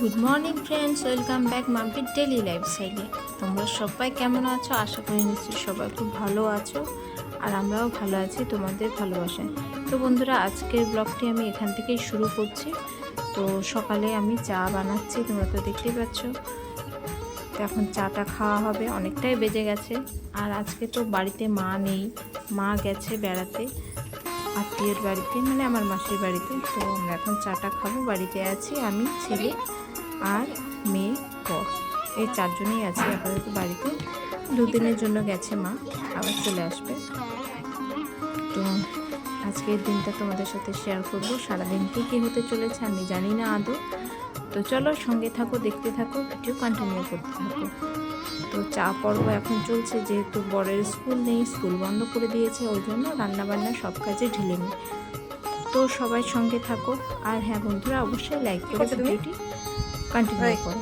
Good morning friends welcome back মাম্পির daily লাইফস্টাইলে তোমরা সবাই কেমন আছো? আশা করি নিশ্চয়ই সবাই খুব ভালো আছো আর আমরাও ভালো আছি, তোমাদের ভালোবাসায়। তো বন্ধুরা, আজকের ব্লগটি আমি এখান থেকেই শুরু করছি। তো সকালে আমি চা বানাচ্ছি, তোমরা তো দেখতেই পাচ্ছ। তো এখন চাটা খাওয়া হবে, অনেকটাই বেজে গেছে। আর আজকে তো বাড়িতে মা নেই, মা গেছে বেড়াতে, আত্মীয়ের বাড়িতে মানে আমার মাসির বাড়িতে। তো আমরা এখন চাটা খাব, বাড়িতে আছি আমি, ছেলে। আর মেয়ে ক। এই চারজনেই আছি আপাতত বাড়িতে। দুদিনের জন্য গেছে মা আবার চলে আসবে। তো আজকের দিনটা তোমাদের সাথে শেয়ার করব। সারাদিন কী কী হতে চলেছে আমি জানি না আদৌ। তো চলো সঙ্গে থাকো দেখতে থাকো ভিডিও কন্টিনিউ করতে থাকো। তো চা পর্ব এখন চলছে যেহেতু বরের স্কুল নেই স্কুল বন্ধ করে দিয়েছে ওই জন্য রান্নাবান্না সব কাজে ঢিলে তো সবাই সঙ্গে থাকো। আর হ্যাঁ বন্ধুরা অবশ্যই লাইক করে ভিডিওটি কন্টিনিউ। করো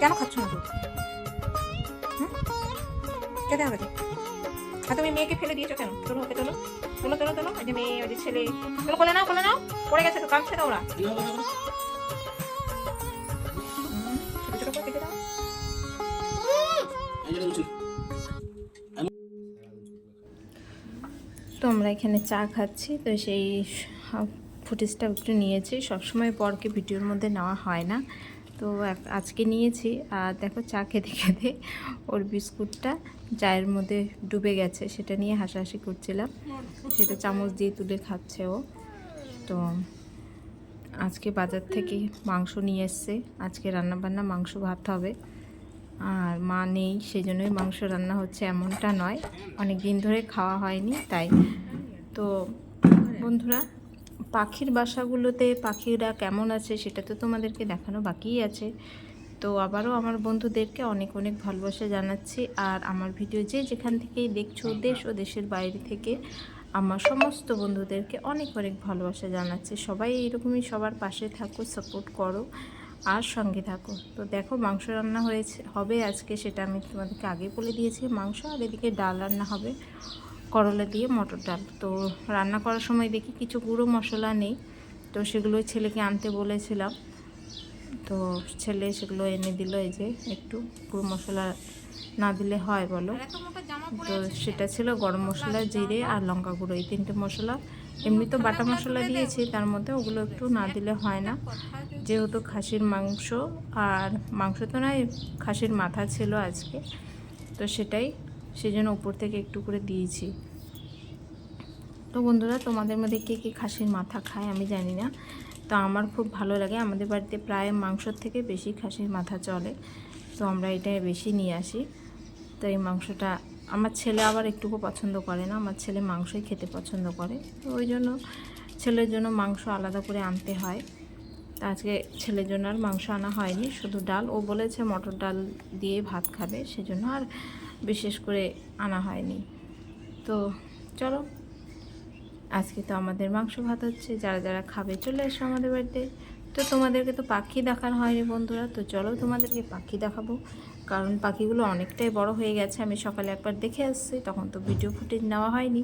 কেন খাচ্ছ না? দুধ? খেতে হবে তো। আর তুমি মেয়েকে ফেলে দিয়েছ কেন? চলো ওকে চলো। চলো চলো চলো। যে মেয়ে ওই যে ছেলে। চলো কোলে নাও কোলে নাও। পড়ে গেছে তো কাঁদছে না ওরা। তো আমরা এখানে চা খাচ্ছি তো সেই ফুটেজটা একটু নিয়েছি। সবসময় পরকে ভিডিওর মধ্যে নেওয়া হয় না। তো আজকে নিয়েছি। আর দেখো চা খেতে খেতে ওর বিস্কুটটা চায়ের মধ্যে ডুবে গেছে। সেটা নিয়ে হাসাহাসি করছিলাম। সেটা চামচ দিয়ে তুলে খাচ্ছে ও। তো আজকে বাজার থেকে মাংস নিয়ে এসছে। আজকে রান্নাবান্না মাংস ভাত হবে। আর মা নেই সেই জন্যই মাংস রান্না হচ্ছে এমনটা নয়। অনেক দিন ধরে খাওয়া হয়নি, তাই। তো বন্ধুরা পাখির বাসাগুলোতে পাখিরা কেমন আছে সেটা তো তোমাদেরকে দেখানো বাকিই আছে। তো আবারও আমার বন্ধুদেরকে অনেক অনেক ভালোবাসা জানাচ্ছি। আর আমার ভিডিও যে যেখান থেকেই দেখছ দেশ ও দেশের বাইরে থেকে, আমার সমস্ত বন্ধুদেরকে অনেক অনেক ভালোবাসা জানাচ্ছি। সবাই এইরকমই সবার পাশে থাকো সাপোর্ট করো আর সঙ্গে থাকো। তো দেখো মাংস রান্না হয়েছে, হবে আজকে সেটা আমি তোমাদেরকে আগে বলে দিয়েছি। মাংস আর এদিকে ডাল রান্না হবে। করলা দিয়ে মটর ডাল। তো রান্না করার সময় দেখি কিছু গুঁড়ো মশলা নেই। তো সেগুলো ছেলেকে আনতে বলেছিলাম। তো ছেলে সেগুলো এনে দিল এই যে একটু গুঁড়ো মশলা না দিলে হয় বলো। তো সেটা ছিল গরম মশলা জিরে আর লঙ্কা গুঁড়ো এই তিনটে মশলা। এমনি তো বাটা মশলা দিয়েছি তার মধ্যে ওগুলো একটু না দিলে হয় না। যেহেতু খাসির মাংস আর মাংস তো নয় খাসির মাথা ছিল আজকে। তো সেটাই সেই জন্য উপর থেকে একটু করে দিয়েছি। তো বন্ধুরা, তোমাদের মধ্যে কে কে খাসির মাথা খায় আমি জানি না। তো আমার খুব ভালো লাগে। আমাদের বাড়িতে প্রায় মাংসর থেকে বেশি খাসির মাথা চলে। তো আমরা এটা বেশি নিয়ে আসি। তো এই মাংসটা আমার ছেলে আবার একটুকু পছন্দ করে না। আমার ছেলে মাংসই খেতে পছন্দ করে। তো ওই জন্য ছেলের জন্য মাংস আলাদা করে আনতে হয়। তা আজকে ছেলের জন্য আর মাংস আনা হয়নি। শুধু ডাল। ও বলেছে মটর ডাল দিয়ে ভাত খাবে, সেজন্য আর বিশেষ করে আনা হয়নি। তো চলো, আজকে তো আমাদের মাংস ভাত হচ্ছে, যারা যারা খাবে চলে এসো আমাদের বাড়িতে। তো তোমাদেরকে তো পাখি দেখানো হয়নি বন্ধুরা, তো চলো তোমাদেরকে পাখি দেখাবো। কারণ পাখিগুলো অনেকটাই বড় হয়ে গেছে, আমি সকালে একবার দেখে আসছি, তখন তো ভিডিও ফুটেজ নেওয়া হয়নি।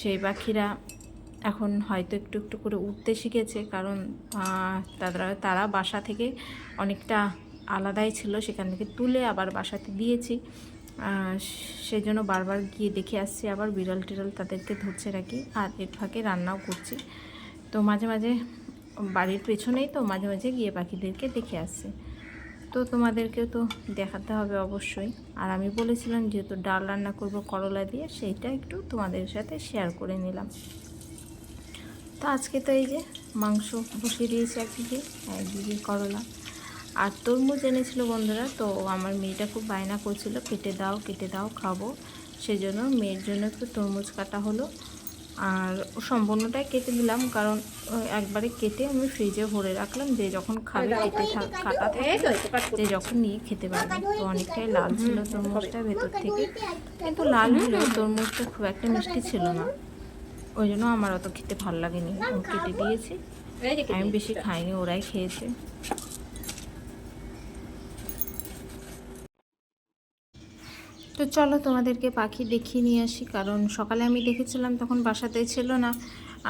সেই পাখিরা এখন হয়তো একটু একটু করে উঠতে শিখেছে, কারণ তারা তারা বাসা থেকে অনেকটা আলাদাই ছিল, সেখান থেকে তুলে আবার বাসাতে দিয়েছি। সেই জন্য বারবার গিয়ে দেখে আসছি, আবার বিড়াল টিড়াল তাদেরকে ধরছে রাখি আর এর ফাঁকে রান্নাও করছি। তো মাঝে মাঝে বাড়ির পেছনেই তো মাঝে মাঝে গিয়ে পাখিদেরকে দেখে আসছি। তো তোমাদেরকেও তো দেখাতে হবে অবশ্যই। আর আমি বলেছিলাম যেহেতু ডাল রান্না করব করলা দিয়ে, সেইটা একটু তোমাদের সাথে শেয়ার করে নিলাম। তো আজকে তো এই যে মাংস বসিয়ে দিয়েছি একদিকে একদিকে করলা। আর তরমুজ এনেছিল বন্ধুরা তো আমার মেয়েটা খুব বায়না করছিল কেটে দাও কেটে দাও খাব। সেই জন্য মেয়ের জন্য একটু তরমুজ কাটা হলো। আর সম্পূর্ণটাই কেটে দিলাম কারণ একবারে কেটে আমি ফ্রিজে ভরে রাখলাম যে যখন খাবে কেটে কাটা থাকে যে যখন নিয়ে খেতে পারবে। তো অনেকটাই লাল ছিল তরমুজটা ভেতর থেকে কিন্তু লাল হলেও তরমুজটা খুব একটা মিষ্টি ছিল না। ওই জন্য আমার অত খেতে ভালো লাগেনি। আমি কেটে দিয়েছি। আমি বেশি খাইনি ওরাই খেয়েছে। তো চলো তোমাদেরকে পাখি দেখিয়ে নিয়ে আসি, কারণ সকালে আমি দেখেছিলাম তখন বাসাতে ছিল না।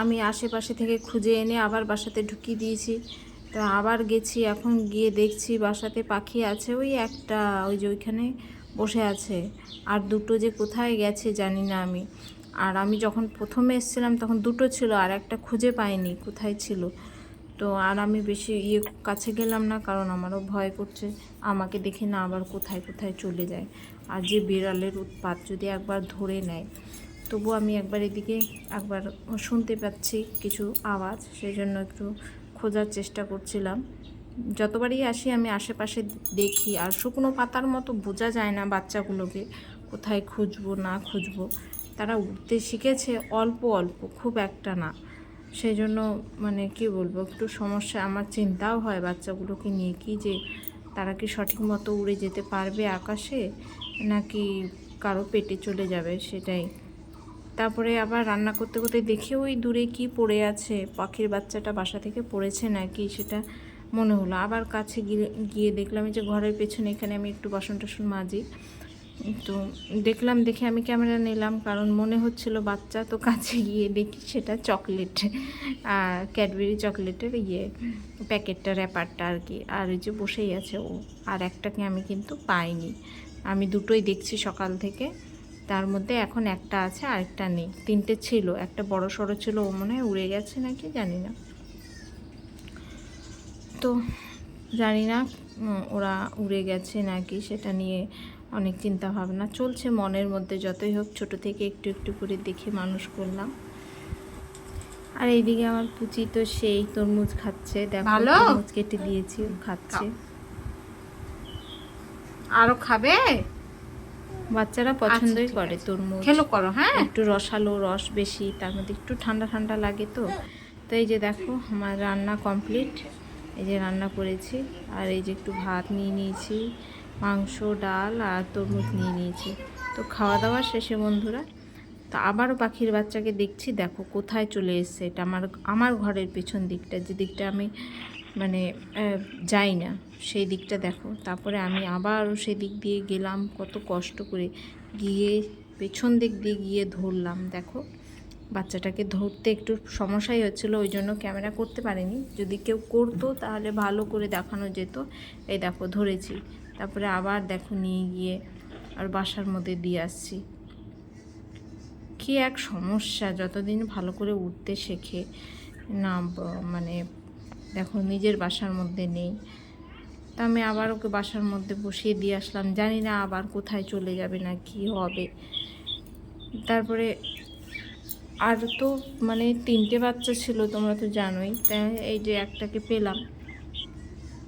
আমি আশেপাশে থেকে খুঁজে এনে আবার বাসাতে ঢুকিয়ে দিয়েছি। তো আবার গেছি, এখন গিয়ে দেখছি বাসাতে পাখি আছে, ওই একটা, ওই যে ওইখানে বসে আছে। আর দুটো যে কোথায় গেছে জানি না আমি। আর আমি যখন প্রথমে এসেছিলাম তখন দুটো ছিল, আর একটা খুঁজে পাইনি কোথায় ছিল। তো আর আমি বেশি ইয়ে কাছে গেলাম না, কারণ আমারও ভয় করছে। আমাকে দেখে না আবার কোথায় কোথায় চলে যায়। আর যে বিড়ালের উৎপাত যদি একবার ধরে নেয় তবু আমি একবার এদিকে একবার শুনতে পাচ্ছি কিছু আওয়াজ সেই জন্য একটু খোঁজার চেষ্টা করছিলাম। যতবারই আসি আমি আশেপাশে দেখি, আর শুকনো পাতার মতো বোঝা যায় না বাচ্চাগুলোকে, কোথায় খুঁজবো না খুঁজবো। তারা উঠতে শিখেছে অল্প অল্প, খুব একটা না। সেই জন্য মানে কি বলব, একটু সমস্যা, আমার চিন্তাও হয় বাচ্চাগুলোকে নিয়ে কি যে তারা কি সঠিক মতো উড়ে যেতে পারবে আকাশে নাকি কারও পেটে চলে যাবে সেটাই। তারপরে আবার রান্না করতে করতে দেখে ওই দূরে কি পড়ে আছে, পাখির বাচ্চাটা বাসা থেকে পড়েছে নাকি সেটা মনে হলো। আবার কাছে গিয়ে গিয়ে দেখলাম যে ঘরের পেছনে এখানে আমি একটু বাসন টাসন মাজি। তো দেখলাম, দেখে আমি ক্যামেরা নিলাম, কারণ মনে হচ্ছিল বাচ্চা তো কাছে গিয়ে দেখি সেটা চকলেট, আর ক্যাডবেরি চকলেটের ইয়ে প্যাকেটটা র্যাপারটা আর কি। আর ওই যে বসেই আছে ও, আর একটাকে আমি কিন্তু পাইনি। আমি দুটোই দেখছি সকাল থেকে, তার মধ্যে এখন একটা আছে আর একটা নেই। তিনটে ছিল, একটা বড় সড়ো ছিল, ও মনে হয় উড়ে গেছে নাকি, জানি না। তো জানি না ওরা উড়ে গেছে নাকি সেটা নিয়ে অনেক চিন্তা ভাবনা চলছে মনের মধ্যে যতই হোক ছোট থেকে একটু একটু করে দেখে মানুষ করলাম। আর এইদিকে আমার পুচি তো সেই তরমুজ খাচ্ছে। দেখো তরমুজ কেটে দিয়েছি ও খাচ্ছে। আরও খাবে? বাচ্চারা পছন্দই করে তরমুজ। খেলো করো হ্যাঁ? একটু রসালো রস বেশি তার মধ্যে একটু ঠান্ডা ঠান্ডা লাগে তো। তো এই যে দেখো আমার রান্না কমপ্লিট। এই যে রান্না করেছি আর এই যে একটু ভাত নিয়ে নিয়েছি। মাংস, ডাল আর তরমুজ নিয়ে নিয়েছি। তো খাওয়া দাওয়া শেষে বন্ধুরা, তা আবারও পাখির বাচ্চাকে দেখছি। দেখো কোথায় চলে এসছে এটা আমার আমার ঘরের পেছন দিকটা। যে দিকটা আমি মানে যাই না, সেই দিকটা দেখো। তারপরে আমি আবারও সেই দিক দিয়ে গেলাম, কত কষ্ট করে গিয়ে পেছন দিক দিয়ে গিয়ে ধরলাম। দেখো বাচ্চাটাকে ধরতে একটু সমস্যাই হচ্ছিল, ওই জন্য ক্যামেরা করতে পারিনি। যদি কেউ করতো তাহলে ভালো করে দেখানো যেত। এই দেখো ধরেছি। তারপরে আবার দেখো নিয়ে গিয়ে আর বাসার মধ্যে দিয়ে আসছি। কি এক সমস্যা, যতদিন ভালো করে উঠতে শেখে, না মানে দেখো নিজের বাসার মধ্যে নেই। তা আমি আবার ওকে বাসার মধ্যে বসিয়ে দিয়ে আসলাম, জানি না আবার কোথায় চলে যাবে না কি হবে। তারপরে আর তো মানে তিনটে বাচ্চা ছিল, তোমরা তো জানোই তাই এই যে একটাকে পেলাম।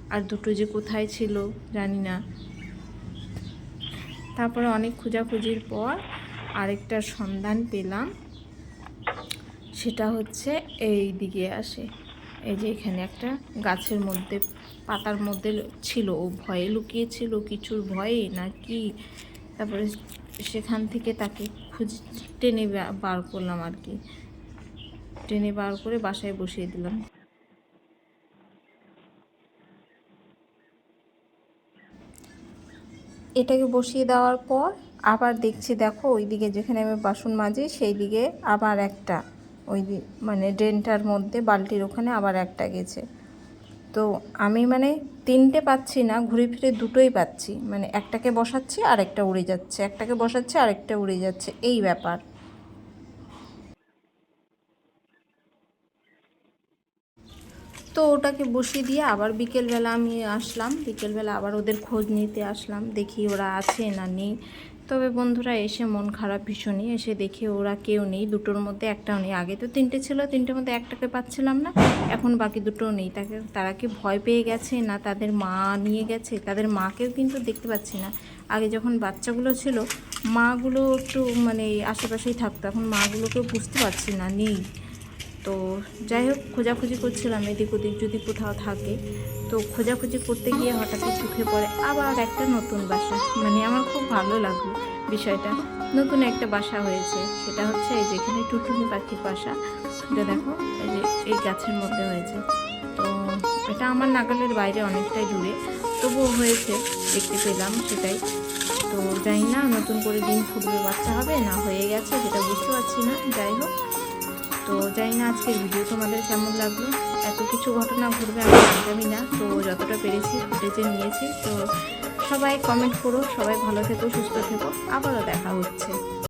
আর দুটো যে কোথায় ছিল জানি না। তারপরে অনেক খোঁজাখুঁজির পর আরেকটার সন্ধান পেলাম। সেটা হচ্ছে এই দিকে আসে। এই যে এখানে একটা গাছের মধ্যে, পাতার মধ্যে ছিল। ও ভয়ে লুকিয়েছিল। কিছুর ভয়ে না কি? তারপরে সেখান থেকে তাকে খুঁজ, টেনে বার করলাম আর কি। টেনে বার করে বাসায় বসিয়ে দিলাম। এটাকে বসিয়ে দেওয়ার পর আবার দেখছি, দেখো ওই দিকে যেখানে আমি বাসন মাজি সেই দিকে আবার একটা, ওই মানে ড্রেনটার মধ্যে, বালতির ওখানে আবার একটা গেছে। তো আমি মানে তিনটে পাচ্ছি না, ঘুরে ফিরে দুটোই পাচ্ছি। মানে একটাকে বসাচ্ছি আর একটা উড়ে যাচ্ছে। একটাকে বসাচ্ছি আর একটা উড়ে যাচ্ছে। এই ব্যাপার। তো ওটাকে বসিয়ে দিয়ে আবার বিকেলবেলা আমি আসলাম। বিকেলবেলা আবার ওদের খোঁজ নিতে আসলাম, দেখি ওরা আছে না নেই। তবে বন্ধুরা এসে মন খারাপ ভীষণই, এসে দেখি ওরা কেউ নেই, দুটোর মধ্যে একটাও নেই। আগে তো তিনটে ছিল, তিনটের মধ্যে একটাকে পাচ্ছিলাম না, এখন বাকি দুটো নেই। তাকে, তারা কি ভয় পেয়ে গেছে না তাদের মা নিয়ে গেছে? তাদের মাকেও কিন্তু দেখতে পাচ্ছি না। আগে যখন বাচ্চাগুলো ছিল, মাগুলো একটু মানে আশেপাশেই থাকতো, এখন মাগুলোকেও বুঝতে পারছি না, নেই। তো যাই হোক, খোঁজাখুঁজি করছিলাম এদিক ওদিক যদি কোথাও থাকে। তো খোঁজাখুঁজি করতে গিয়ে হঠাৎই চোখে পড়ে আবার একটা নতুন বাসা। মানে আমার খুব ভালো লাগল বিষয়টা। নতুন একটা বাসা হয়েছে। সেটা হচ্ছে এই যেখানে টুটুনি পাখির বাসা। এটা দেখো, এই যে এই গাছের মধ্যে হয়েছে। তো এটা আমার নাগালের বাইরে অনেকটাই দূরে। তবুও হয়েছে, দেখতে পেলাম সেটাই। তো জানি না নতুন করে ডিম ফুটবে বাচ্চা হবে না হয়ে গেছে, সেটা বুঝতে পারছি না। যাই হোক তো জানি না আজকের ভিডিও তোমাদের কেমন লাগল। এত কিছু ঘটনা ঘটবে আমি জানতামই না, তো যতটা পেরেছি ফুটেজে নিয়েছি। তো সবাই কমেন্ট করো, সবাই ভালো থেকো, সুস্থ থেকো, আবারও দেখা হচ্ছে।